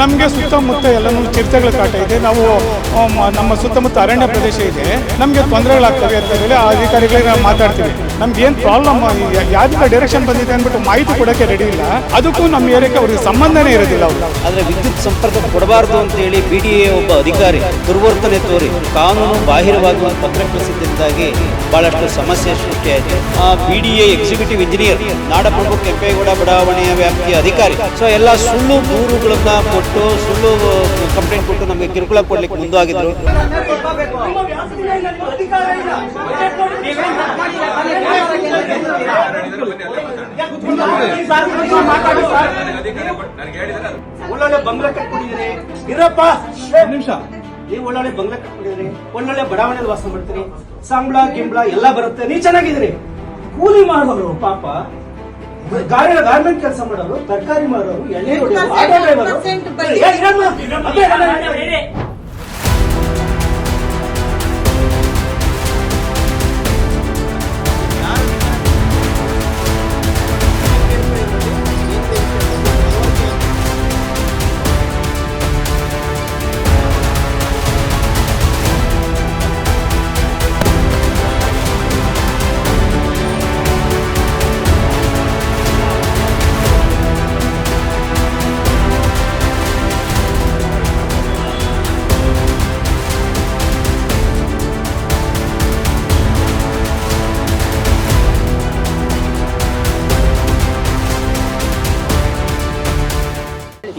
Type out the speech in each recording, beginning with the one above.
ನಮಗೆ ಸುತ್ತಮುತ್ತ ಎಲ್ಲನೂ ಚಿರತೆಗಳ ಕಾಟ ಇದೆ. ನಾವು ನಮ್ಮ ಸುತ್ತಮುತ್ತ ಅರಣ್ಯ ಪ್ರದೇಶ ಇದೆ. ನಮಗೆ ತೊಂದರೆಗಳಾಗ್ತವೆ ಅಂತ ಹೇಳಿ ಆ ಅಧಿಕಾರಿಗಳಿಗೆ ನಾವು ಮಾತಾಡ್ತೀವಿ. ನಮ್ಗೆ ಏನು ಪ್ರಾಬ್ಲಮ್ ಯಾವ್ದಿಲ್ಲ ಡೈರೆಕ್ಷನ್ ಬಂದಿದೆ ಅಂದ್ಬಿಟ್ಟು ಮಾಹಿತಿ ಕೊಡೋಕ್ಕೆ ರೆಡಿ ಇಲ್ಲ. ಅದಕ್ಕೂ ನಮ್ಮ ಏರಿಯಾಕ್ಕೆ ಅವ್ರಿಗೆ ಸಂಬಂಧನೇ ಇರೋದಿಲ್ಲ ಅವರು. ಆದರೆ ವಿದ್ಯುತ್ ಸಂಪರ್ಕ ಕೊಡಬಾರದು ಅಂತೇಳಿ ಬಿ ಡಿ ಎ ಒಬ್ಬ ಅಧಿಕಾರಿ ದುರ್ವರ್ತನೆ ತೋರಿ ಕಾನೂನು ಬಾಹಿರವಾಗಿ ಒಂದು ಪತ್ರ ಕಳಿಸಿದ್ದರಿಂದಾಗಿ ಬಹಳಷ್ಟು ಸಮಸ್ಯೆ ಸೃಷ್ಟಿಯಾಯಿತು ಆ B D A executive engineer ನಾಡಪ್ರಭು ಕೆಂಪೇಗೌಡ ಬಡಾವಣೆಯ ವ್ಯಾಪ್ತಿಯ ಅಧಿಕಾರಿ. ಸೊ ಎಲ್ಲ ಸುಳ್ಳು ದೂರುಗಳನ್ನ ಕೊಟ್ಟು ಸುಳ್ಳು ಕಂಪ್ಲೇಂಟ್ ಕೊಟ್ಟು ನಮಗೆ ಕಿರುಕುಳ ಕೊಡ್ಲಿಕ್ಕೆ ಮುಂದಾಗಿದ್ರು. ಒಳ್ಳೊಳ್ಳೆ ಬಂಗ್ಲೆ ಕಟ್ಕೊಂಡಿದ್ರೆ ಇರಪ್ಪ. ನಿಮಿಷ. ನೀವು ಒಳ್ಳೊಳ್ಳೆ ಬಂಗ್ಲೆ ಕಟ್ಕೊಂಡಿದ್ದೀರಿ. ಒಳ್ಳೊಳ್ಳೆ ಬಡಾವಣೆಯಲ್ಲಿ ವಾಸ ಮಾಡ್ತೀರಿ. ಸಂಬಳ ಗಿಂಬಳ ಎಲ್ಲ ಬರುತ್ತೆ. ನೀವು ಚೆನ್ನಾಗಿದ್ರಿ ಕೂಲಿ ಮಾಡೋರು ಪಾಪ. ಗಾಡಿ ಗಾರ್ಮೆಂಟ್ ಕೆಲಸ ಮಾಡೋರು ತರಕಾರಿ ಮಾರೋರು ಎಣ್ಣೆ ಹೊಡೆಯೋರು, ಆಟೋ ಡ್ರೈವರು.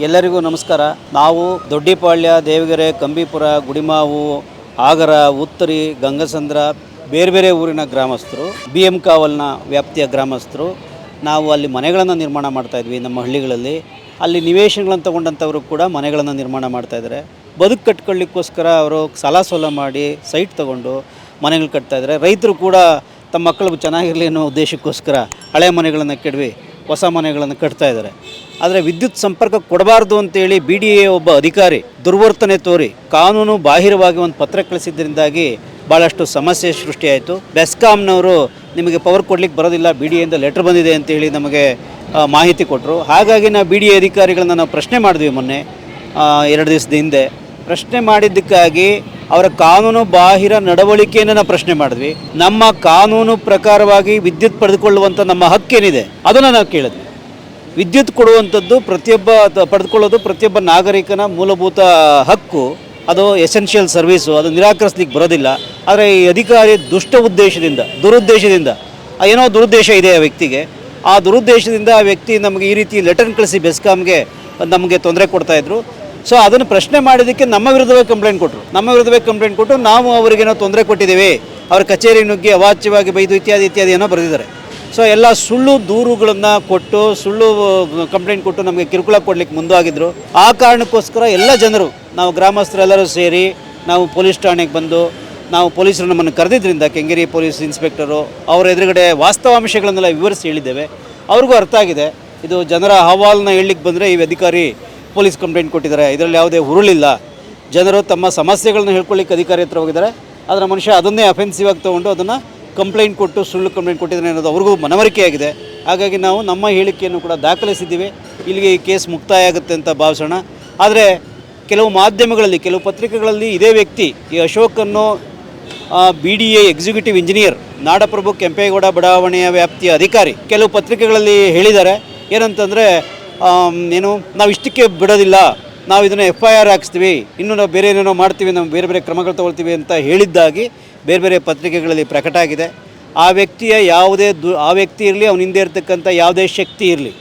ಎಲ್ಲರಿಗೂ ನಮಸ್ಕಾರ. ನಾವು ದೊಡ್ಡಿಪಾಳ್ಯ, ದೇವಗೆರೆ, ಕಂಬಿಪುರ, ಗುಡಿಮಾವು, ಆಗರ, ಉತ್ತರಿ, ಗಂಗಸಂದ್ರ, ಬೇರೆ ಬೇರೆ ಊರಿನ ಗ್ರಾಮಸ್ಥರು ಬಿ ಎಂ ಕಾವಲ್ನ ವ್ಯಾಪ್ತಿಯ ಗ್ರಾಮಸ್ಥರು, ನಾವು ಅಲ್ಲಿ ಮನೆಗಳನ್ನು ನಿರ್ಮಾಣ ಮಾಡ್ತಾ ಇದ್ವಿ ನಮ್ಮ ಹಳ್ಳಿಗಳಲ್ಲಿ. ಅಲ್ಲಿ ನಿವೇಶನಗಳನ್ನು ತಗೊಂಡಂಥವರು ಕೂಡ ಮನೆಗಳನ್ನು ನಿರ್ಮಾಣ ಮಾಡ್ತಾಯಿದ್ದಾರೆ ಬದುಕು ಕಟ್ಕೊಳ್ಳಿಕ್ಕೋಸ್ಕರ ಅವರು ಸಾಲ ಸೋಲ ಮಾಡಿ ಸೈಟ್ ತಗೊಂಡು ಮನೆಗಳು ಕಟ್ತಾಯಿದ್ದಾರೆ ರೈತರು ಕೂಡ ತಮ್ಮ ಮಕ್ಕಳು ಚೆನ್ನಾಗಿರಲಿ ಅನ್ನೋ ಉದ್ದೇಶಕ್ಕೋಸ್ಕರ ಹಳೆ ಮನೆಗಳನ್ನು ಕೆಡವಿ. ಹೊಸ ಮನೆಗಳನ್ನು ಕಟ್ತಾ ಇದ್ದಾರೆ. ಆದರೆ ವಿದ್ಯುತ್ ಸಂಪರ್ಕ ಕೊಡಬಾರ್ದು ಅಂತೇಳಿ ಬಿ ಡಿ ಎ ಒಬ್ಬ ಅಧಿಕಾರಿ ದುರ್ವರ್ತನೆ ತೋರಿ ಕಾನೂನು ಬಾಹಿರವಾಗಿ ಒಂದು ಪತ್ರ ಕಳಿಸಿದ್ದರಿಂದಾಗಿ ಭಾಳಷ್ಟು ಸಮಸ್ಯೆ ಸೃಷ್ಟಿಯಾಯಿತು. ಬೆಸ್ಕಾಮ್ನವರು ನಿಮಗೆ ಪವರ್ ಕೊಡಲಿಕ್ಕೆ ಬರೋದಿಲ್ಲ ಬಿ ಡಿ ಎಯಿಂದ ಲೆಟ್ರ್ ಬಂದಿದೆ ಅಂತೇಳಿ ನಮಗೆ ಮಾಹಿತಿ ಕೊಟ್ಟರು ಹಾಗಾಗಿ ನಾವು ಬಿ ಡಿ ಎ ಅಧಿಕಾರಿಗಳನ್ನ ನಾವು ಪ್ರಶ್ನೆ ಮಾಡಿದ್ವಿ ಮೊನ್ನೆ ಎರಡು ದಿವಸದ ಹಿಂದೆ. ಪ್ರಶ್ನೆ ಮಾಡಿದ್ದಕ್ಕಾಗಿ ಅವರ ಕಾನೂನು ಬಾಹಿರ ನಡವಳಿಕೆಯನ್ನು ನಾವು ಪ್ರಶ್ನೆ ಮಾಡಿದ್ವಿ. ನಮ್ಮ ಕಾನೂನು ಪ್ರಕಾರವಾಗಿ ವಿದ್ಯುತ್ ಪಡೆದುಕೊಳ್ಳುವಂಥ ನಮ್ಮ ಹಕ್ಕೇನಿದೆ? ಅದನ್ನು ನಾವು ಕೇಳಿದ್ವಿ. ವಿದ್ಯುತ್ ಕೊಡುವಂಥದ್ದು ಪ್ರತಿಯೊಬ್ಬ ಪಡೆದುಕೊಳ್ಳೋದು ಪ್ರತಿಯೊಬ್ಬ ನಾಗರಿಕನ ಮೂಲಭೂತ ಹಕ್ಕು. ಅದು ಎಸೆನ್ಷಿಯಲ್ ಸರ್ವೀಸು ಅದು ನಿರಾಕರಿಸ್ಲಿಕ್ಕೆ ಬರೋದಿಲ್ಲ. ಆದರೆ ಈ ಅಧಿಕಾರಿ ದುಷ್ಟ ಉದ್ದೇಶದಿಂದ, ದುರುದ್ದೇಶದಿಂದ ಏನೋ ದುರುದ್ದೇಶ ಇದೆ ಆ ವ್ಯಕ್ತಿಗೆ. ಆ ದುರುದ್ದೇಶದಿಂದ ಆ ವ್ಯಕ್ತಿ ನಮಗೆ ಈ ರೀತಿ ಲೆಟರ್ ಕಳಿಸಿ ಬೆಸ್ಕಾಮ್ಗೆ ನಮಗೆ ತೊಂದರೆ ಕೊಡ್ತಾಯಿದ್ರು ಸೊ ಅದನ್ನು ಪ್ರಶ್ನೆ ಮಾಡಿದ್ದಕ್ಕೆ ನಮ್ಮ ವಿರುದ್ಧವೇ ಕಂಪ್ಲೇಂಟ್ ಕೊಟ್ಟರು ನಮ್ಮ ವಿರುದ್ಧವೇ ಕಂಪ್ಲೇಂಟ್ ಕೊಟ್ಟು ನಾವು ಅವರಿಗೇನೋ ತೊಂದರೆ ಕೊಟ್ಟಿದ್ದೇವೆ. ಅವರ ಕಚೇರಿ ನುಗ್ಗಿ ಅವಾಚ್ಯವಾಗಿ ಬೈದು ಇತ್ಯಾದಿ ಇತ್ಯಾದಿ ಏನೋ ಬರೆದಿದ್ದಾರೆ. ಸೊ ಎಲ್ಲ ಸುಳ್ಳು ದೂರುಗಳನ್ನು ಕೊಟ್ಟು, ಸುಳ್ಳು ಕಂಪ್ಲೇಂಟ್ ಕೊಟ್ಟು ನಮಗೆ ಕಿರುಕುಳ ಕೊಡಲಿಕ್ಕೆ ಮುಂದಾಗಿದ್ರು ಆ ಕಾರಣಕ್ಕೋಸ್ಕರ ಎಲ್ಲ ಜನರು, ನಾವು ಗ್ರಾಮಸ್ಥರೆಲ್ಲರೂ ಸೇರಿ ನಾವು ಪೊಲೀಸ್ ಠಾಣೆಗೆ ಬಂದು, ನಾವು ಪೊಲೀಸರು ನಮ್ಮನ್ನು ಕರೆದಿದ್ದರಿಂದ ಕೆಂಗೇರಿ ಪೊಲೀಸ್ ಇನ್ಸ್ಪೆಕ್ಟರು, ಅವರ ಎದುರುಗಡೆ ವಾಸ್ತವಾಂಶಗಳನ್ನೆಲ್ಲ ವಿವರಿಸಿ ಹೇಳಿದ್ದೇವೆ. ಅವ್ರಿಗೂ ಅರ್ಥ ಆಗಿದೆ. ಇದು ಜನರ ಅಹವಾಲನ್ನ ಹೇಳಲಿಕ್ಕೆ ಬಂದರೆ ಈ ಅಧಿಕಾರಿ ಪೊಲೀಸ್ ಕಂಪ್ಲೇಂಟ್ ಕೊಟ್ಟಿದ್ದಾರೆ. ಇದರಲ್ಲಿ ಯಾವುದೇ ಹುರುಳಿಲ್ಲ. ಜನರು ತಮ್ಮ ಸಮಸ್ಯೆಗಳನ್ನ ಹೇಳ್ಕೊಳ್ಳಿಕ್ಕೆ ಅಧಿಕಾರಿ ಹತ್ರ ಹೋಗಿದ್ದಾರೆ. ಆದರೆ ಮನುಷ್ಯ ಅದನ್ನೇ ಅಫೆನ್ಸಿವ್ ಆಗಿ ತೊಗೊಂಡು ಅದನ್ನು ಕಂಪ್ಲೇಂಟ್ ಕೊಟ್ಟು ಸುಳ್ಳು ಕಂಪ್ಲೇಂಟ್ ಕೊಟ್ಟಿದ್ದಾರೆ ಅನ್ನೋದು ಅವ್ರಿಗೂ ಮನವರಿಕೆಯಾಗಿದೆ. ಹಾಗಾಗಿ ನಾವು ನಮ್ಮ ಹೇಳಿಕೆಯನ್ನು ಕೂಡ ದಾಖಲಿಸಿದ್ದೀವಿ. ಇಲ್ಲಿಗೆ ಈ ಕೇಸ್ ಮುಕ್ತಾಯ ಆಗುತ್ತೆ ಅಂತ ಭಾವಿಸೋಣ. ಆದರೆ ಕೆಲವು ಮಾಧ್ಯಮಗಳಲ್ಲಿ, ಕೆಲವು ಪತ್ರಿಕೆಗಳಲ್ಲಿ ಇದೇ ವ್ಯಕ್ತಿ, ಈ ಅಶೋಕನ್ನು B D A executive engineer ನಾಡಪ್ರಭು ಕೆಂಪೇಗೌಡ ಬಡಾವಣೆಯ ವ್ಯಾಪ್ತಿಯ ಅಧಿಕಾರಿ, ಕೆಲವು ಪತ್ರಿಕೆಗಳಲ್ಲಿ ಹೇಳಿದ್ದಾರೆ. ಏನಂತಂದರೆ ಏನು, ನಾವು ಇಷ್ಟಕ್ಕೆ ಬಿಡೋದಿಲ್ಲ. ನಾವು ಇದನ್ನು ಎಫ್ ಐ ಆರ್ ಹಾಕಿಸ್ತೀವಿ. ಇನ್ನೂ ನಾವು ಬೇರೆ ಏನೇನೋ ಮಾಡ್ತೀವಿ, ನಾವು ಬೇರೆ ಬೇರೆ ಕ್ರಮಗಳು ತಗೊಳ್ತೀವಿ ಅಂತ ಹೇಳಿದ್ದಾಗಿ ಬೇರೆ ಬೇರೆ ಪತ್ರಿಕೆಗಳಲ್ಲಿ ಪ್ರಕಟ ಆಗಿದೆ ಆ ವ್ಯಕ್ತಿಯ ಯಾವುದೇ ದು, ಆ ವ್ಯಕ್ತಿ ಇರಲಿ, ಅವನ ಹಿಂದೆ ಇರತಕ್ಕಂಥ ಯಾವುದೇ ಶಕ್ತಿ ಇರಲಿ.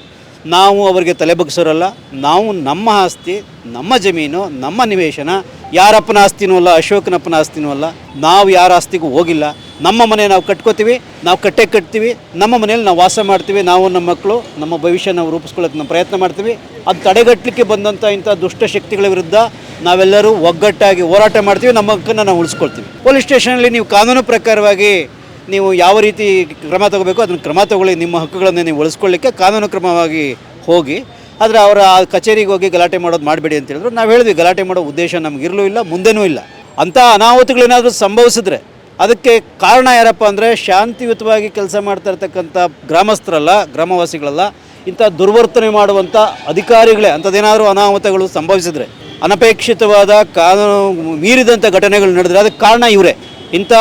ನಾವು ಅವರಿಗೆ ತಲೆ ಬಗ್ಸೋರಲ್ಲ ನಾವು ನಮ್ಮ ಆಸ್ತಿ, ನಮ್ಮ ಜಮೀನು, ನಮ್ಮ ನಿವೇಶನ, ಯಾರಪ್ಪನ ಆಸ್ತಿನೂ ಅಲ್ಲ, ಅಶೋಕನಪ್ಪನ ಆಸ್ತಿನೂ ಅಲ್ಲ, ನಾವು ಯಾರ ಆಸ್ತಿಗೂ ಹೋಗಿಲ್ಲ. ನಮ್ಮ ಮನೆ ನಾವು ಕಟ್ಕೋತೀವಿ, ನಾವು ಕಟ್ಟೆ ಕಟ್ತೀವಿ, ನಮ್ಮ ಮನೇಲಿ ನಾವು ವಾಸ ಮಾಡ್ತೀವಿ, ನಾವು ನಮ್ಮ ಮಕ್ಕಳು, ನಮ್ಮ ಭವಿಷ್ಯ ನಾವು ರೂಪಿಸ್ಕೊಳ್ಳೋಕೆ ನಾವು ಪ್ರಯತ್ನ ಮಾಡ್ತೀವಿ. ಅದು ತಡೆಗಟ್ಟಲಿಕ್ಕೆ ಬಂದಂಥ ಇಂಥ ದುಷ್ಟಶಕ್ತಿಗಳ ವಿರುದ್ಧ ನಾವೆಲ್ಲರೂ ಒಗ್ಗಟ್ಟಾಗಿ ಹೋರಾಟ ಮಾಡ್ತೀವಿ, ನಮ್ಮ ಹಕ್ಕನ್ನು ನಾವು ಉಳಿಸ್ಕೊಳ್ತೀವಿ. ಪೊಲೀಸ್ ಸ್ಟೇಷನಲ್ಲಿ ನೀವು ಕಾನೂನು ಪ್ರಕಾರವಾಗಿ ನೀವು ಯಾವ ರೀತಿ ಕ್ರಮ ತಗೋಬೇಕು, ಅದನ್ನು ಕ್ರಮ ತಗೊಳ್ಳಿ, ನಿಮ್ಮ ಹಕ್ಕುಗಳನ್ನು ನೀವು ಉಳಿಸ್ಕೊಳ್ಳಿಕ್ಕೆ ಕಾನೂನು ಕ್ರಮವಾಗಿ ಹೋಗಿ, ಆದರೆ ಅವರ ಆ ಕಚೇರಿಗೆ ಹೋಗಿ ಗಲಾಟೆ ಮಾಡೋದು ಮಾಡಬೇಡಿ ಅಂತ ಹೇಳಿದ್ರು. ನಾವು ಹೇಳಿದ್ವಿ, ಗಲಾಟೆ ಮಾಡೋ ಉದ್ದೇಶ ನಮಗಿರಲೂ ಇಲ್ಲ, ಮುಂದೆನೂ ಇಲ್ಲ. ಅಂಥ ಅನಾಹುತಗಳೇನಾದರೂ ಸಂಭವಿಸಿದ್ರೆ ಅದಕ್ಕೆ ಕಾರಣ ಯಾರಪ್ಪ ಅಂದರೆ ಶಾಂತಿಯುತವಾಗಿ ಕೆಲಸ ಮಾಡ್ತಾ ಇರ್ತಕ್ಕಂಥ ಗ್ರಾಮಸ್ಥರಲ್ಲ, ಗ್ರಾಮವಾಸಿಗಳಲ್ಲ, ಇಂಥ ದುರ್ವರ್ತನೆ ಮಾಡುವಂಥ ಅಧಿಕಾರಿಗಳೇ, ಅಂಥದ್ದೇನಾದರೂ ಅನಾಹುತಗಳು ಸಂಭವಿಸಿದ್ರೆ, ಅನಪೇಕ್ಷಿತವಾದ ಕಾನೂನು ಮೀರಿದಂಥ ಘಟನೆಗಳು ನಡೆದರೆ, ಅದಕ್ಕೆ ಕಾರಣ ಇವರೇ. ಇಂಥ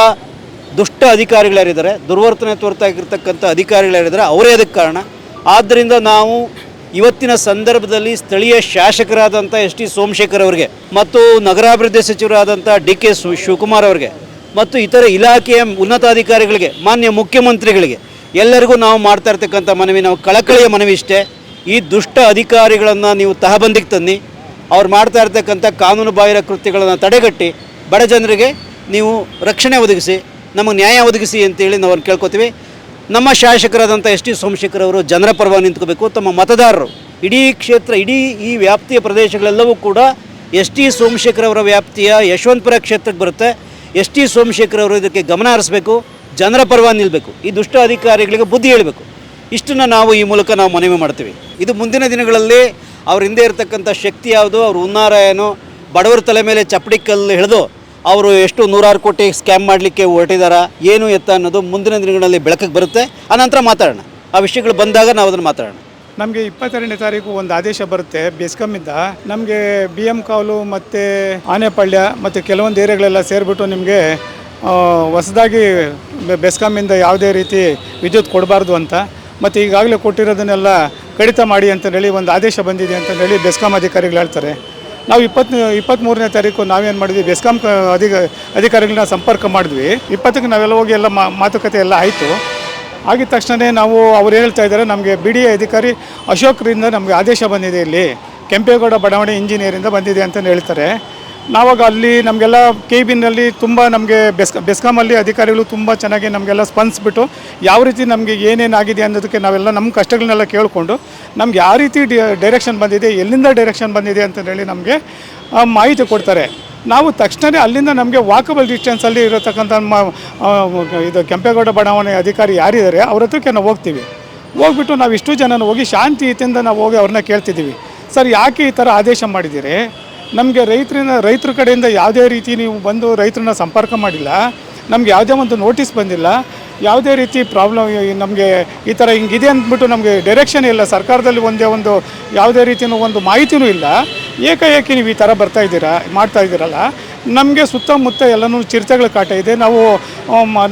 ದುಷ್ಟ ಅಧಿಕಾರಿಗಳ್ಯಾರಿದ್ದಾರೆ ದುರ್ವರ್ತನೆ ತೋರ್ತಾಗಿರ್ತಕ್ಕಂಥ ಅಧಿಕಾರಿಗಳ್ಯಾರಿದ್ದಾರೆ ಅವರೇ ಅದಕ್ಕೆ ಕಾರಣ. ಆದ್ದರಿಂದ ನಾವು ಇವತ್ತಿನ ಸಂದರ್ಭದಲ್ಲಿ ಸ್ಥಳೀಯ ಶಾಸಕರಾದಂಥ ಎಸ್ ಟಿ ಸೋಮಶೇಖರ್ ಅವರಿಗೆ ಮತ್ತು ನಗರಾಭಿವೃದ್ಧಿ ಸಚಿವರಾದಂಥ ಡಿ ಕೆ ಶಿವಕುಮಾರ್ ಅವರಿಗೆ ಮತ್ತು ಇತರ ಇಲಾಖೆಯ ಉನ್ನತಾಧಿಕಾರಿಗಳಿಗೆ, ಮಾನ್ಯ ಮುಖ್ಯಮಂತ್ರಿಗಳಿಗೆ ಎಲ್ಲರಿಗೂ ನಾವು ಮಾಡ್ತಾ ಇರ್ತಕ್ಕಂಥ ಮನವಿ, ನಾವು ಕಳಕಳಿಯ ಮನವಿ ಇಷ್ಟೇ. ಈ ದುಷ್ಟ ಅಧಿಕಾರಿಗಳನ್ನು ನೀವು ತಹಬಂದಿಗೆ ತನ್ನಿ, ಅವ್ರು ಮಾಡ್ತಾ ಇರ್ತಕ್ಕಂಥ ಕಾನೂನು ಬಾಹಿರ ಕೃತ್ಯಗಳನ್ನು ತಡೆಗಟ್ಟಿ, ಬಡ ಜನರಿಗೆ ನೀವು ರಕ್ಷಣೆ ಒದಗಿಸಿ ನಮಗೆ ನ್ಯಾಯ ಒದಗಿಸಿ ಅಂತೇಳಿ ನಾವು ಕೇಳ್ಕೊತೀವಿ. ನಮ್ಮ ಶಾಸಕರಾದಂಥ ಎಸ್ ಟಿ ಸೋಮಶೇಖರ್ ಅವರು ಜನರ ಪರವಾಗಿ ನಿಂತ್ಕೋಬೇಕು. ತಮ್ಮ ಮತದಾರರು, ಇಡೀ ಕ್ಷೇತ್ರ, ಇಡೀ ಈ ವ್ಯಾಪ್ತಿಯ ಪ್ರದೇಶಗಳೆಲ್ಲವೂ ಕೂಡ ಎಸ್ ಟಿ ಸೋಮಶೇಖರ್ ಅವರ ವ್ಯಾಪ್ತಿಯ ಯಶವಂತಪುರ ಕ್ಷೇತ್ರಕ್ಕೆ ಬರುತ್ತೆ. ಎಸ್ ಟಿ ಸೋಮಶೇಖರ್ ಅವರು ಇದಕ್ಕೆ ಗಮನ ಹರಿಸಬೇಕು ಜನರ ಪರವಾಗಿ ನಿಲ್ಲಬೇಕು ಈ ದುಷ್ಟ ಅಧಿಕಾರಿಗಳಿಗೆ ಬುದ್ಧಿ ಹೇಳಬೇಕು. ಇಷ್ಟನ್ನು ನಾವು ಈ ಮೂಲಕ ನಾವು ಮನವಿ ಮಾಡ್ತೀವಿ. ಇದು ಮುಂದಿನ ದಿನಗಳಲ್ಲಿ ಅವ್ರ ಹಿಂದೆ ಇರತಕ್ಕಂಥ ಶಕ್ತಿ ಯಾವುದು? ಅವ್ರ ಹುನ್ನಾರ ಏನು? ಬಡವರ ತಲೆ ಮೇಲೆ ಚಪ್ಪಡಿ ಕಲ್ಲು ಹಿಡಿದು ಅವರು ಎಷ್ಟು ನೂರಾರು ಕೋಟಿ ಸ್ಕ್ಯಾಮ್ ಮಾಡಲಿಕ್ಕೆ ಹೊರಟಿದಾರ, ಏನು ಎತ್ತ ಅನ್ನೋದು ಮುಂದಿನ ದಿನಗಳಲ್ಲಿ ಬೆಳಕಿಗೆ ಬರುತ್ತೆ. ಆನಂತರ ಮಾತಾಡೋಣ. ಆ ವಿಷಯಗಳು ಬಂದಾಗ ನಾವು ಅದನ್ನು ಮಾತಾಡೋಣ. ನಮಗೆ ಇಪ್ಪತ್ತೆರಡನೇ ತಾರೀಕು ಒಂದು ಆದೇಶ ಬರುತ್ತೆ ಬೆಸ್ಕಾಮಿಂದ ನಮಗೆ ಬಿ ಎಂ ಕಾವಲು ಮತ್ತು ಆನೆಪಾಳ್ಯ ಮತ್ತು ಕೆಲವೊಂದು ಏರಿಯಾಗಳೆಲ್ಲ ಸೇರಿಬಿಟ್ಟು ನಿಮಗೆ ಹೊಸದಾಗಿ ಬೆಸ್ಕಾಮಿಂದ ಯಾವುದೇ ರೀತಿ ವಿದ್ಯುತ್ ಕೊಡಬಾರ್ದು ಅಂತ. ಮತ್ತು ಈಗಾಗಲೇ ಕೊಟ್ಟಿರೋದನ್ನೆಲ್ಲ ಕಡಿತ ಮಾಡಿ ಅಂತ ಹೇಳಿ ಒಂದು ಆದೇಶ ಬಂದಿದೆ ಅಂತ ಹೇಳಿ ಬೆಸ್ಕಾಂ ಅಧಿಕಾರಿಗಳು ಹೇಳ್ತಾರೆ. ನಾವು ಇಪ್ಪತ್ತ್ ಇಪ್ಪತ್ತ್ಮೂರನೇ ತಾರೀಕು ನಾವೇನು ಮಾಡಿದ್ವಿ? ಬೆಸ್ಕಾಂ ಅಧಿಕ ಅಧಿಕಾರಿಗಳನ್ನ ಸಂಪರ್ಕ ಮಾಡಿದ್ವಿ. ಇಪ್ಪತ್ತಕ್ಕೆ ನಾವೆಲ್ಲ ಹೋಗಿ ಎಲ್ಲ ಮಾತುಕತೆ ಎಲ್ಲ ಆಯಿತು. ಆಗಿದ ತಕ್ಷಣವೇ ನಾವು ಅವ್ರು ಹೇಳ್ತಾ ಇದ್ದಾರೆ, ನಮಗೆ ಬಿ ಡಿ ಎ ಅಧಿಕಾರಿ ಅಶೋಕ್ರಿಂದ ನಮಗೆ ಆದೇಶ ಬಂದಿದೆ ಇಲ್ಲಿ. ಕೆಂಪೇಗೌಡ ಬಡಾವಣೆ ಇಂಜಿನಿಯರಿಂದ ಬಂದಿದೆ ಅಂತ ಹೇಳ್ತಾರೆ. ನಾವಾಗ ಅಲ್ಲಿ ನಮಗೆಲ್ಲ ಕೆ ಬಿನಲ್ಲಿ ತುಂಬ ನಮಗೆ ಬೆಸ್ ಬೆಸ್ಕಾಮಲ್ಲಿ ಅಧಿಕಾರಿಗಳು ತುಂಬ ಚೆನ್ನಾಗಿ ನಮಗೆಲ್ಲ ಸ್ಪಂದಿಸ್ಬಿಟ್ಟು ಯಾವ ರೀತಿ ನಮಗೆ ಏನೇನಾಗಿದೆ ಅನ್ನೋದಕ್ಕೆ ನಾವೆಲ್ಲ ನಮ್ಮ ಕಷ್ಟಗಳನ್ನೆಲ್ಲ ಕೇಳಿಕೊಂಡು ನಮ್ಗೆ ಯಾವ ರೀತಿ ಡೈರೆಕ್ಷನ್ ಬಂದಿದೆ, ಎಲ್ಲಿಂದ ಡೈರೆಕ್ಷನ್ ಬಂದಿದೆ ಅಂತಂದೇಳಿ ನಮಗೆ ಮಾಹಿತಿ ಕೊಡ್ತಾರೆ. ನಾವು ತಕ್ಷಣವೇ ಅಲ್ಲಿಂದ ನಮಗೆ ವಾಕಬಲ್ ಡಿಸ್ಟೆನ್ಸಲ್ಲಿ ಇರತಕ್ಕಂಥ ನಮ್ಮ ಇದು ಕೆಂಪೇಗೌಡ ಬಡಾವಣೆ ಅಧಿಕಾರಿ ಯಾರಿದ್ದಾರೆ ಅವ್ರ ಹತ್ರಕ್ಕೆ ನಾವು ಹೋಗ್ತೀವಿ. ಹೋಗ್ಬಿಟ್ಟು ನಾವು ಇಷ್ಟು ಜನನ ಹೋಗಿ ಶಾಂತಿಯುತಿಯಿಂದ ನಾವು ಹೋಗಿ ಅವ್ರನ್ನ ಕೇಳ್ತಿದ್ದೀವಿ. ಸರ್ ಯಾಕೆ ಈ ಥರ ಆದೇಶ ಮಾಡಿದ್ದೀರಿ? ನಮಗೆ ರೈತರಿಂದ, ರೈತರ ಕಡೆಯಿಂದ ಯಾವುದೇ ರೀತಿ ನೀವು ಬಂದು ರೈತರನ್ನ ಸಂಪರ್ಕ ಮಾಡಿಲ್ಲ, ನಮ್ಗೆ ಯಾವುದೇ ಒಂದು ನೋಟಿಸ್ ಬಂದಿಲ್ಲ, ಯಾವುದೇ ರೀತಿ ಪ್ರಾಬ್ಲಮ್ ನಮಗೆ ಈ ಥರ ಹಿಂಗಿದೆ ಅಂದ್ಬಿಟ್ಟು ನಮಗೆ ಡೈರೆಕ್ಷನ್ ಇಲ್ಲ, ಸರ್ಕಾರದಲ್ಲಿ ಒಂದೇ ಒಂದು ಯಾವುದೇ ರೀತಿಯ ಒಂದು ಮಾಹಿತಿನೂ ಇಲ್ಲ. ಏಕಾಏಕಿ ನೀವು ಈ ಥರ ಬರ್ತಾ ಇದ್ದೀರಾ, ಮಾಡ್ತಾ ಇದ್ದೀರಲ್ಲ, ನಮಗೆ ಸುತ್ತಮುತ್ತ ಎಲ್ಲನೂ ಚಿರತೆಗಳ ಕಾಟ ಇದೆ. ನಾವು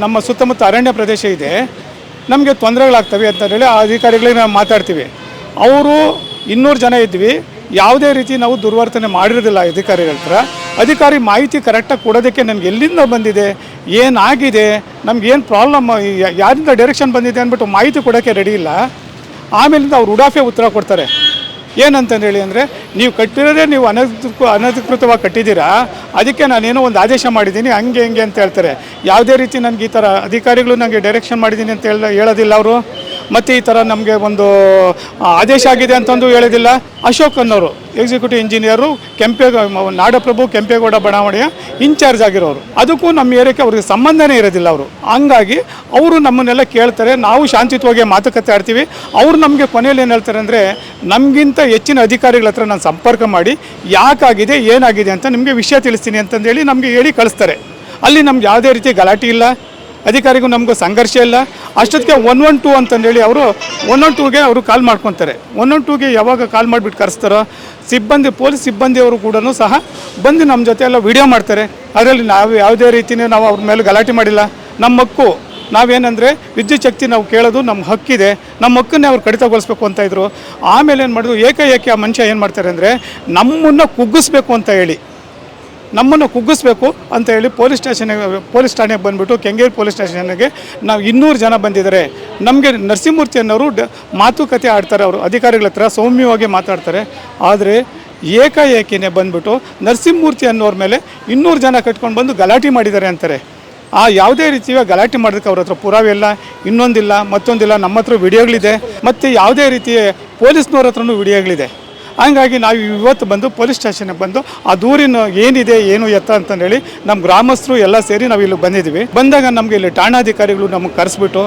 ನಮ್ಮ ಸುತ್ತಮುತ್ತ ಅರಣ್ಯ ಪ್ರದೇಶ ಇದೆ. ನಮಗೆ ತೊಂದರೆಗಳಾಗ್ತವೆ ಅಂತ ಹೇಳಿ ಆ ಅಧಿಕಾರಿಗಳಿಗೆ ನಾವು ಮಾತಾಡ್ತೀವಿ. ಅವರು ಇನ್ನೂರು ಜನ ಇದ್ವಿ. ಯಾವುದೇ ರೀತಿ ನಾವು ದುರ್ವರ್ತನೆ ಮಾಡಿರೋದಿಲ್ಲ ಅಧಿಕಾರಿಗಳ ಹತ್ರ. ಅಧಿಕಾರಿ ಮಾಹಿತಿ ಕರೆಕ್ಟಾಗಿ ಕೊಡೋದಕ್ಕೆ ನನಗೆ ಎಲ್ಲಿಂದ ಬಂದಿದೆ? ಏನಾಗಿದೆ? ನಮ್ಗೆ ಏನು ಪ್ರಾಬ್ಲಮ್ ಯಾರಿಂದ ಡೈರೆಕ್ಷನ್ ಬಂದಿದೆ ಅಂದ್ಬಿಟ್ಟು ಮಾಹಿತಿ ಕೊಡೋಕ್ಕೆ ರೆಡಿ ಇಲ್ಲ. ಆಮೇಲಿಂದ ಅವ್ರು ಉಡಾಫೆ ಉತ್ತರ ಕೊಡ್ತಾರೆ. ಏನಂತಂದು ಹೇಳಿ ಅಂದರೆ, ನೀವು ಕಟ್ಟಿರೋದೇ ನೀವು ಅನಧಿಕೃ, ಅನಧಿಕೃತವಾಗಿ ಕಟ್ಟಿದ್ದೀರಾ? ಅದಕ್ಕೆ ನಾನೇನೋ ಒಂದು ಆದೇಶ ಮಾಡಿದ್ದೀನಿ, ಹಂಗೆ ಹಿಂಗೆ ಅಂತ ಹೇಳ್ತಾರೆ. ಯಾವುದೇ ರೀತಿ ನನಗೆ ಈ ಥರ ಅಧಿಕಾರಿಗಳು ನನಗೆ ಡೈರೆಕ್ಷನ್ ಮಾಡಿದ್ದೀನಿ ಅಂತ ಹೇಳ ಹೇಳೋದಿಲ್ಲ ಅವರು. ಮತ್ತು ಈ ಥರ ನಮಗೆ ಒಂದು ಆದೇಶ ಆಗಿದೆ ಅಂತಂದು ಹೇಳೋದಿಲ್ಲ. ಅಶೋಕ್ ಅನ್ನೋರು ಎಕ್ಸಿಕ್ಯೂಟಿವ್ ಇಂಜಿನಿಯರು ಕೆಂಪೇ ನಾಡಪ್ರಭು ಕೆಂಪೇಗೌಡ ಬಡಾವಣೆಯ ಇನ್ಚಾರ್ಜ್ ಆಗಿರೋರು. ಅದಕ್ಕೂ ನಮ್ಮ ಏರಿಯಾಕ್ಕೆ ಅವ್ರಿಗೆ ಸಂಬಂಧನೇ ಇರೋದಿಲ್ಲ ಅವರು. ಹಂಗಾಗಿ ಅವರು ನಮ್ಮನ್ನೆಲ್ಲ ಕೇಳ್ತಾರೆ, ನಾವು ಶಾಂತಿಯುತವಾಗಿ ಮಾತುಕತೆ ಆಡ್ತೀವಿ. ಅವರು ನಮಗೆ ಕೊನೆಯಲ್ಲಿ ಏನು ಹೇಳ್ತಾರೆ ಅಂದರೆ, ನಮಗಿಂತ ಹೆಚ್ಚಿನ ಅಧಿಕಾರಿಗಳ ಹತ್ರ ನಾನು ಸಂಪರ್ಕ ಮಾಡಿ, ಯಾಕಾಗಿದೆ, ಏನಾಗಿದೆ ಅಂತ ನಿಮಗೆ ವಿಷಯ ತಿಳಿಸ್ತೀನಿ ಅಂತಂದೇಳಿ ನಮಗೆ ಹೇಳಿ ಕಳಿಸ್ತಾರೆ. ಅಲ್ಲಿ ನಮ್ಗೆ ಯಾವುದೇ ರೀತಿ ಗಲಾಟೆ ಇಲ್ಲ. ಅಧಿಕಾರಿಗೂ ನಮಗೂ ಸಂಘರ್ಷ ಇಲ್ಲ. ಅಷ್ಟೊತ್ತಿಗೆ ಒನ್ ಒನ್ ಟೂ ಅಂತಂದೇಳಿ ಅವರು ಒನ್ ಒನ್ ಟೂಗೆ ಅವರು ಕಾಲ್ ಮಾಡ್ಕೊತಾರೆ. ಒನ್ ಒನ್ ಟೂಗೆ ಯಾವಾಗ ಕಾಲ್ ಮಾಡಿಬಿಟ್ಟು ಕರೆಸ್ತಾರೋ, ಸಿಬ್ಬಂದಿ, ಪೊಲೀಸ್ ಸಿಬ್ಬಂದಿಯವರು ಕೂಡ ಸಹ ಬಂದು ನಮ್ಮ ಜೊತೆ ಎಲ್ಲ ವಿಡಿಯೋ ಮಾಡ್ತಾರೆ. ಅದರಲ್ಲಿ ನಾವು ಯಾವುದೇ ರೀತಿಯೇ ನಾವು ಅವ್ರ ಮೇಲೆ ಗಲಾಟೆ ಮಾಡಿಲ್ಲ. ನಮ್ಮ ಹಕ್ಕು, ನಾವೇನಂದರೆ ವಿದ್ಯುತ್ ಶಕ್ತಿ ನಾವು ಕೇಳೋದು ನಮ್ಮ ಹಕ್ಕಿದೆ. ನಮ್ಮ ಹಕ್ಕನ್ನೇ ಅವ್ರು ಕಡಿತಗೊಳಿಸ್ಬೇಕು ಅಂತ ಇದ್ರು. ಆಮೇಲೆ ಏನು ಮಾಡಿದ್ರು, ಏಕಾಏಕಿ ಆ ಮನುಷ್ಯ ಏನು ಮಾಡ್ತಾರೆ ಅಂದರೆ ನಮ್ಮನ್ನು ಕುಗ್ಗಿಸ್ಬೇಕು ಅಂತ ಹೇಳಿ. ನಮ್ಮನ್ನು ಕುಗ್ಗಿಸ್ಬೇಕು ಅಂತ ಹೇಳಿ ಪೊಲೀಸ್ ಸ್ಟೇಷನ್, ಪೊಲೀಸ್ ಠಾಣೆಗೆ ಬಂದುಬಿಟ್ಟು ಕೆಂಗೇರಿ ಪೊಲೀಸ್ ಸ್ಟೇಷನ್ಗೆ ನಾವು ಇನ್ನೂರು ಜನ ಬಂದಿದ್ದಾರೆ. ನಮಗೆ ನರಸಿಂಹಮೂರ್ತಿ ಅನ್ನೋರು ಮಾತುಕತೆ ಆಡ್ತಾರೆ ಅವರು, ಅಧಿಕಾರಿಗಳ ಹತ್ರ ಸೌಮ್ಯವಾಗಿ ಮಾತಾಡ್ತಾರೆ. ಆದರೆ ಏಕಾಏಕಿನೇ ಬಂದ್ಬಿಟ್ಟು ನರಸಿಂಹಮೂರ್ತಿ ಅನ್ನೋರ ಮೇಲೆ ಇನ್ನೂರು ಜನ ಕಟ್ಕೊಂಡು ಬಂದು ಗಲಾಟೆ ಮಾಡಿದ್ದಾರೆ ಅಂತಾರೆ. ಆ ಯಾವುದೇ ರೀತಿಯ ಗಲಾಟೆ ಮಾಡೋದಕ್ಕೆ ಅವ್ರ ಹತ್ರ ಪುರಾವೆ ಇಲ್ಲ, ಇನ್ನೊಂದಿಲ್ಲ, ಮತ್ತೊಂದಿಲ್ಲ, ನಮ್ಮ ಹತ್ರ ವಿಡಿಯೋಗಳಿದೆ, ಮತ್ತು ಯಾವುದೇ ರೀತಿಯ ಪೊಲೀಸ್ನವ್ರ ಹತ್ರನೂ ವಿಡಿಯೋಗಳಿದೆ. ಹಂಗಾಗಿ ನಾವು ಇವತ್ತು ಬಂದು ಪೊಲೀಸ್ ಸ್ಟೇಷನ್ಗೆ ಬಂದು ಆ ದೂರಿನ ಏನಿದೆ, ಏನು ಎತ್ತ ಅಂತಂದೇಳಿ ನಮ್ಮ ಗ್ರಾಮಸ್ಥರು ಎಲ್ಲ ಸೇರಿ ನಾವು ಇಲ್ಲಿ ಬಂದಿದ್ದೀವಿ. ಬಂದಾಗ ನಮಗೆ ಇಲ್ಲಿ ಠಾಣಾಧಿಕಾರಿಗಳು ನಮಗೆ ಕರೆಸ್ಬಿಟ್ಟು,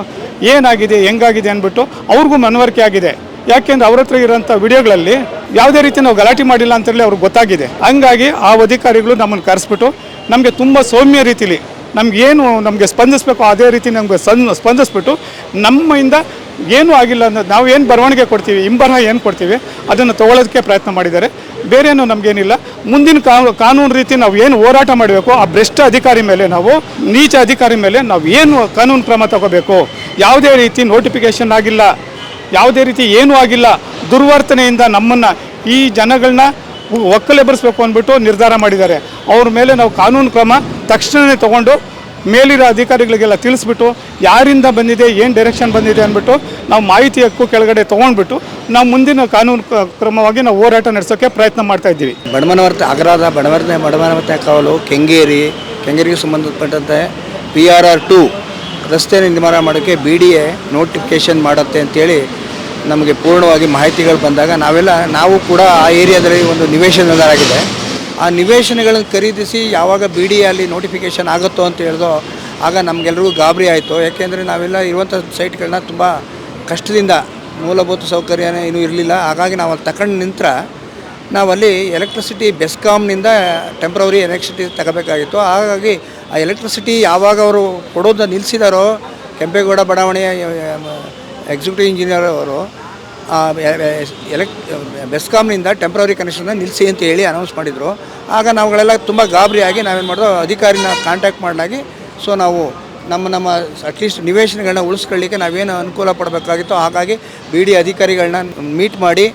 ಏನಾಗಿದೆ, ಹೆಂಗಾಗಿದೆ ಅಂದ್ಬಿಟ್ಟು ಅವ್ರಿಗೂ ಮನವರಿಕೆ ಆಗಿದೆ. ಯಾಕೆಂದ್ರೆ ಅವ್ರ ಹತ್ರ ಇರೋಂಥ ವಿಡಿಯೋಗಳಲ್ಲಿ ಯಾವುದೇ ರೀತಿ ನಾವು ಗಲಾಟೆ ಮಾಡಿಲ್ಲ ಅಂತೇಳಿ ಅವ್ರಿಗೆ ಗೊತ್ತಾಗಿದೆ. ಹಂಗಾಗಿ ಆ ಅಧಿಕಾರಿಗಳು ನಮ್ಮನ್ನು ಕರೆಸ್ಬಿಟ್ಟು ನಮಗೆ ತುಂಬ ಸೌಮ್ಯ ರೀತಿಲಿ ಏನು ನಮಗೆ ಸ್ಪಂದಿಸಬೇಕು, ಅದೇ ರೀತಿ ನಮಗೆ ಸ್ಪಂದಿಸ್ಬಿಟ್ಟು ನಮ್ಮಿಂದ ಏನೂ ಆಗಿಲ್ಲ ಅನ್ನೋದು ನಾವು ಏನು ಬರವಣಿಗೆ ಕೊಡ್ತೀವಿ, ಹಿಂಬರಹ ಏನು ಕೊಡ್ತೀವಿ, ಅದನ್ನು ತಗೊಳ್ಳೋದಕ್ಕೆ ಪ್ರಯತ್ನ ಮಾಡಿದ್ದಾರೆ. ಬೇರೇನು ನಮಗೇನಿಲ್ಲ. ಮುಂದಿನ ಕಾನೂ ಕಾನೂನು ರೀತಿ ನಾವು ಏನು ಹೋರಾಟ ಮಾಡಬೇಕು, ಆ ಭ್ರಷ್ಟ ಅಧಿಕಾರಿ ಮೇಲೆ ನಾವು, ನೀಚ ಅಧಿಕಾರಿ ಮೇಲೆ ನಾವು ಏನು ಕಾನೂನು ಕ್ರಮ ತಗೋಬೇಕು? ಯಾವುದೇ ರೀತಿ ನೋಟಿಫಿಕೇಶನ್ ಆಗಿಲ್ಲ, ಯಾವುದೇ ರೀತಿ ಏನೂ ಆಗಿಲ್ಲ, ದುರ್ವರ್ತನೆಯಿಂದ ನಮ್ಮನ್ನು ಈ ಜನಗಳನ್ನ ಒಕ್ಕಲೆಬರಿಸ್ಬೇಕು ಅಂದ್ಬಿಟ್ಟು ನಿರ್ಧಾರ ಮಾಡಿದ್ದಾರೆ. ಅವ್ರ ಮೇಲೆ ನಾವು ಕಾನೂನು ಕ್ರಮ ತಕ್ಷಣವೇ ತಗೊಂಡು ಮೇಲಿರೋ ಅಧಿಕಾರಿಗಳಿಗೆಲ್ಲ ತಿಳಿಸ್ಬಿಟ್ಟು ಯಾರಿಂದ ಬಂದಿದೆ, ಏನು ಡೈರೆಕ್ಷನ್ ಬಂದಿದೆ ಅಂದ್ಬಿಟ್ಟು ನಾವು ಮಾಹಿತಿ ಹಕ್ಕು ಕೆಳಗಡೆ ತೊಗೊಂಡ್ಬಿಟ್ಟು ನಾವು ಮುಂದಿನ ಕಾನೂನು ಕ್ರಮವಾಗಿ ನಾವು ಹೋರಾಟ ನಡೆಸೋಕ್ಕೆ ಪ್ರಯತ್ನ ಮಾಡ್ತಾ ಇದ್ದೀವಿ. ಬಡಮನವರ್ತ ಅಗರಾದ ಬಡವರ್ತ ಬಡಮನವರ್ತ ಕಾವಲು, ಕೆಂಗೇರಿ, ಕೆಂಗೇರಿಗೆ ಸಂಬಂಧಪಟ್ಟಂತೆ ಪಿ ಆರ್ ಆರ್ ಟು ರಸ್ತೆ ನಿರ್ಮಾಣ ಮಾಡೋಕ್ಕೆ ಬಿ ಡಿ ಎ ನೋಟಿಫಿಕೇಷನ್ ಮಾಡುತ್ತೆ ಅಂತೇಳಿ ನಮಗೆ ಪೂರ್ಣವಾಗಿ ಮಾಹಿತಿಗಳು ಬಂದಾಗ ನಾವೆಲ್ಲ, ನಾವು ಕೂಡ ಆ ಏರಿಯಾದಲ್ಲಿ ಒಂದು ನಿವೇಶನದಾರಾಗಿದೆ ಆ ನಿವೇಶನಗಳನ್ನು ಖರೀದಿಸಿ ಯಾವಾಗ ಬಿ ಡಿ ಅಲ್ಲಿ ನೋಟಿಫಿಕೇಷನ್ ಆಗುತ್ತೋ ಅಂತ ಹೇಳಿದೋ ಆಗ ನಮಗೆಲ್ರಿಗೂ ಗಾಬರಿ ಆಯಿತು. ಯಾಕೆಂದರೆ ನಾವೆಲ್ಲ ಇರುವಂಥ ಸೈಟ್ಗಳನ್ನ ತುಂಬ ಕಷ್ಟದಿಂದ ಮೂಲಭೂತ ಸೌಕರ್ಯನೇ ಏನೂ ಇರಲಿಲ್ಲ. ಹಾಗಾಗಿ ನಾವು ಅಲ್ಲಿ ತಗೊಂಡು ನಿಂತ್ರ ನಾವಲ್ಲಿ ಎಲೆಕ್ಟ್ರಿಸಿಟಿ ಬೆಸ್ಕಾಮ್ನಿಂದ ಟೆಂಪ್ರವರಿ ಎಲೆಕ್ಟ್ರಿಸಿಟಿ ತಗೋಬೇಕಾಗಿತ್ತು. ಹಾಗಾಗಿ ಆ ಎಲೆಕ್ಟ್ರಿಸಿಟಿ ಯಾವಾಗ ಅವರು ಕೊಡೋದನ್ನ ನಿಲ್ಲಿಸಿದಾರೋ ಕೆಂಪೇಗೌಡ ಬಡಾವಣೆಯ ಎಕ್ಸಿಕ್ಯೂಟಿವ್ ಇಂಜಿನಿಯರ್ ಅವರು ಎಲೆಕ್ಟ್ ಬೆಸ್ಕಾಮ್ನಿಂದ ಟೆಂಪ್ರವರಿ ಕನೆಕ್ಷನ್ನ ನಿಲ್ಲಿಸಿ ಅಂತ ಹೇಳಿ ಅನೌನ್ಸ್ ಮಾಡಿದರು. ಆಗ ನಾವುಗಳೆಲ್ಲ ತುಂಬ ಗಾಬರಿಯಾಗಿ ನಾವೇನು ಮಾಡಿದ್ರು ಅಧಿಕಾರಿನ ಕಾಂಟ್ಯಾಕ್ಟ್ ಮಾಡಲಾಗಿ ಸೊ ನಾವು ನಮ್ಮ ನಮ್ಮ ಅಟ್ಲೀಸ್ಟ್ ನಿವೇಶನಗಳನ್ನ ಉಳಿಸ್ಕೊಳ್ಳಿಕ್ಕೆ ನಾವೇನು ಅನುಕೂಲ ಪಡಬೇಕಾಗಿತ್ತು ಹಾಗಾಗಿ ಬಿ ಡಿ ಅಧಿಕಾರಿಗಳನ್ನ ಮೀಟ್ ಮಾಡಿ,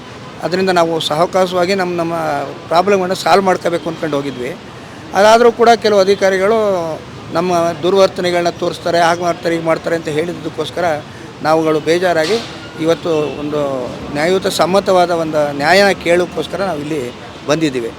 ಅದರಿಂದ ನಾವು ಸಹಕಾಸವಾಗಿ ನಮ್ಮ ನಮ್ಮ ಪ್ರಾಬ್ಲಮ್ಗಳನ್ನ ಸಾಲ್ವ್ ಮಾಡ್ಕೋಬೇಕು ಅಂದ್ಕೊಂಡು ಹೋಗಿದ್ವಿ. ಅದಾದರೂ ಕೂಡ ಕೆಲವು ಅಧಿಕಾರಿಗಳು ನಮ್ಮ ದುರ್ವರ್ತನೆಗಳನ್ನ ತೋರಿಸ್ತಾರೆ ಹಾಗೆ ಮಾಡ್ತಾರೆ ಹೀಗೆ ಮಾಡ್ತಾರೆ ಅಂತ ಹೇಳಿದ್ದಕ್ಕೋಸ್ಕರ ನಾವುಗಳು ಬೇಜಾರಾಗಿ ಇವತ್ತು ಒಂದು ನ್ಯಾಯಯುತ ಸಮ್ಮತವಾದ ಒಂದು ನ್ಯಾಯ ಕೇಳೋಕ್ಕೋಸ್ಕರ ನಾವು ಇಲ್ಲಿ ಬಂದಿದ್ದೀವಿ.